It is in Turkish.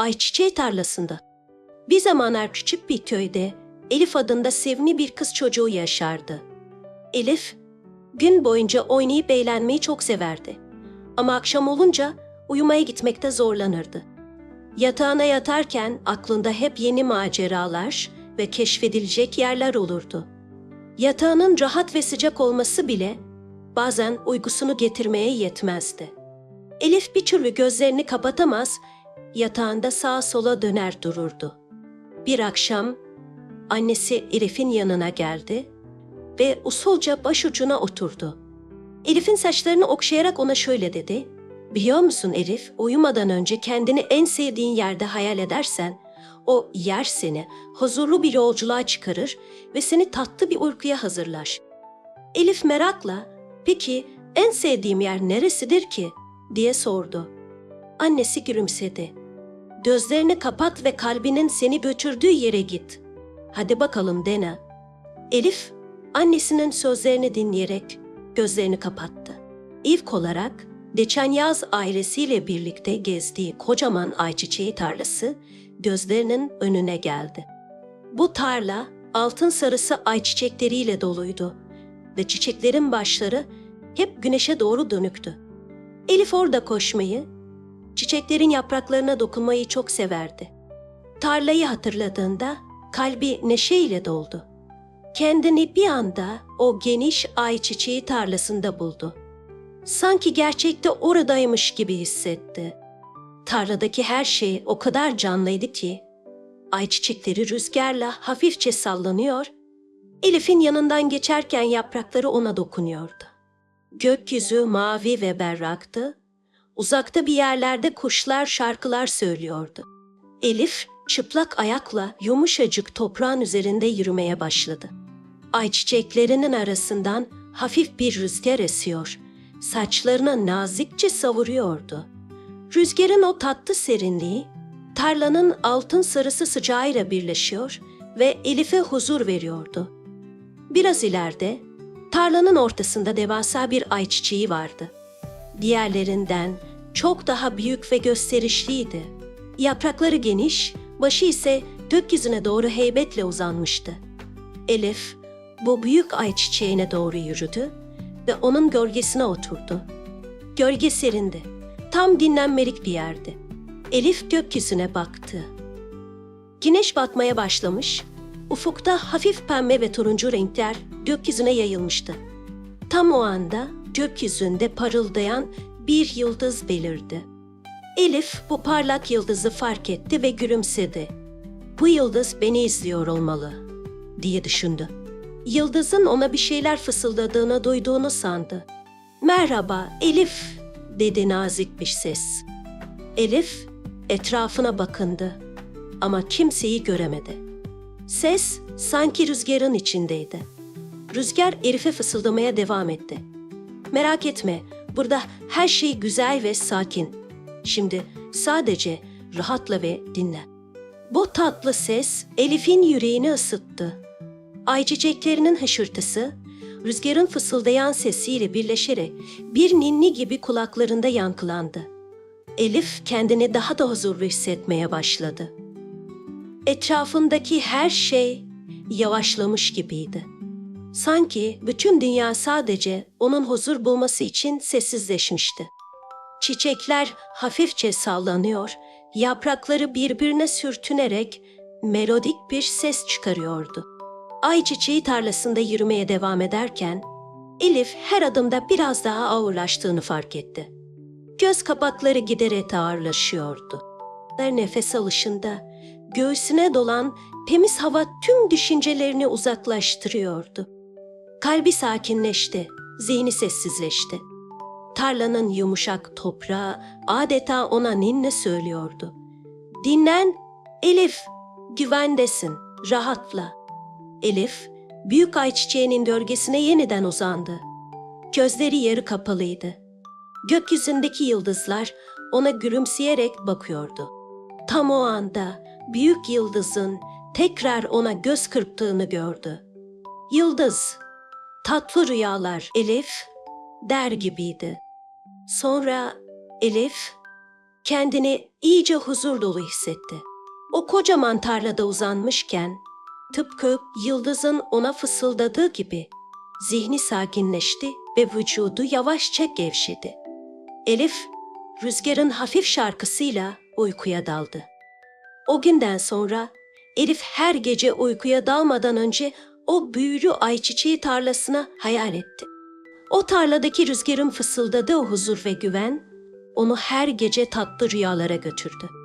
ayçiçeği tarlasında. Bir zamanlar küçük bir köyde Elif adında sevimli bir kız çocuğu yaşardı. Elif gün boyunca oynayıp eğlenmeyi çok severdi. Ama akşam olunca uyumaya gitmekte zorlanırdı. Yatağına yatarken aklında hep yeni maceralar ve keşfedilecek yerler olurdu. Yatağının rahat ve sıcak olması bile bazen uygusunu getirmeye yetmezdi. Elif bir türlü gözlerini kapatamaz, yatağında sağa sola döner dururdu. Bir akşam annesi Elif'in yanına geldi ve usulca başucuna oturdu. Elif'in saçlarını okşayarak ona şöyle dedi. Biliyor musun Elif, uyumadan önce kendini en sevdiğin yerde hayal edersen, o yer seni huzurlu bir yolculuğa çıkarır ve seni tatlı bir uykuya hazırlar. Elif merakla, peki en sevdiğim yer neresidir ki? diye sordu. Annesi gülümsedi. Gözlerini kapat ve kalbinin seni götürdüğü yere git. Hadi bakalım dene. Elif, annesinin sözlerini dinleyerek gözlerini kapattı. İlk olarak geçen yaz ailesiyle birlikte gezdiği kocaman ayçiçeği tarlası gözlerinin önüne geldi. Bu tarla altın sarısı ayçiçekleriyle doluydu ve çiçeklerin başları hep güneşe doğru dönüktü. Elif orada koşmayı, çiçeklerin yapraklarına dokunmayı çok severdi. Tarlayı hatırladığında kalbi neşeyle doldu. Kendini bir anda o geniş ayçiçeği tarlasında buldu. Sanki gerçekte oradaymış gibi hissetti. Tarladaki her şey o kadar canlıydı ki ayçiçekleri rüzgarla hafifçe sallanıyor, Elif'in yanından geçerken yaprakları ona dokunuyordu. Gökyüzü mavi ve berraktı. Uzakta bir yerlerde kuşlar şarkılar söylüyordu. Elif çıplak ayakla yumuşacık toprağın üzerinde yürümeye başladı. Ayçiçeklerinin arasından hafif bir rüzgar esiyor. Saçlarını nazikçe savuruyordu. Rüzgarın o tatlı serinliği tarlanın altın sarısı sıcağıyla birleşiyor ve Elif'e huzur veriyordu. Biraz ileride tarlanın ortasında devasa bir ayçiçeği vardı. Diğerlerinden çok daha büyük ve gösterişliydi. Yaprakları geniş, başı ise gökyüzüne doğru heybetle uzanmıştı. Elif bu büyük ayçiçeğine doğru yürüdü ve onun gölgesine oturdu. Gölge serindi. Tam dinlenmelik bir yerdi. Elif gökyüzüne baktı. Güneş batmaya başlamış, ufukta hafif pembe ve turuncu renkler gökyüzüne yayılmıştı. Tam o anda gökyüzünde parıldayan bir yıldız belirdi. Elif bu parlak yıldızı fark etti ve gülümsedi. Bu yıldız beni izliyor olmalı, diye düşündü. Yıldızın ona bir şeyler fısıldadığını duyduğunu sandı. Merhaba Elif, dedi nazik bir ses. Elif etrafına bakındı ama kimseyi göremedi. Ses sanki rüzgarın içindeydi. Rüzgar Elif'e fısıldamaya devam etti. Merak etme, burada her şey güzel ve sakin. Şimdi sadece rahatla ve dinle. Bu tatlı ses Elif'in yüreğini ısıttı. Ayçiçeklerinin hışırtısı, rüzgarın fısıldayan sesiyle birleşerek bir ninni gibi kulaklarında yankılandı. Elif kendini daha da huzurlu hissetmeye başladı. Etrafındaki her şey yavaşlamış gibiydi. Sanki bütün dünya sadece onun huzur bulması için sessizleşmişti. Çiçekler hafifçe sallanıyor, yaprakları birbirine sürtünerek melodik bir ses çıkarıyordu. Ayçiçeği tarlasında yürümeye devam ederken Elif her adımda biraz daha ağırlaştığını fark etti. Göz kapakları giderek ağırlaşıyordu. Her nefes alışında göğsüne dolan temiz hava tüm düşüncelerini uzaklaştırıyordu. Kalbi sakinleşti, zihni sessizleşti. Tarlanın yumuşak toprağı adeta ona ninne söylüyordu. Dinlen, Elif, güvendesin, rahatla. Elif, büyük ayçiçeğinin gölgesine yeniden uzandı. Gözleri yarı kapalıydı. Gökyüzündeki yıldızlar ona gülümseyerek bakıyordu. Tam o anda büyük yıldızın tekrar ona göz kırptığını gördü. Yıldız, tatlı rüyalar Elif der gibiydi. Sonra Elif kendini iyice huzur dolu hissetti. O kocaman tarlada uzanmışken tıpkı yıldızın ona fısıldadığı gibi zihni sakinleşti ve vücudu yavaşça gevşedi. Elif rüzgarın hafif şarkısıyla uykuya daldı. O günden sonra Elif her gece uykuya dalmadan önce o büyülü ayçiçeği tarlasına hayal etti. O tarladaki rüzgarın fısıldadığı huzur ve güven onu her gece tatlı rüyalara götürdü.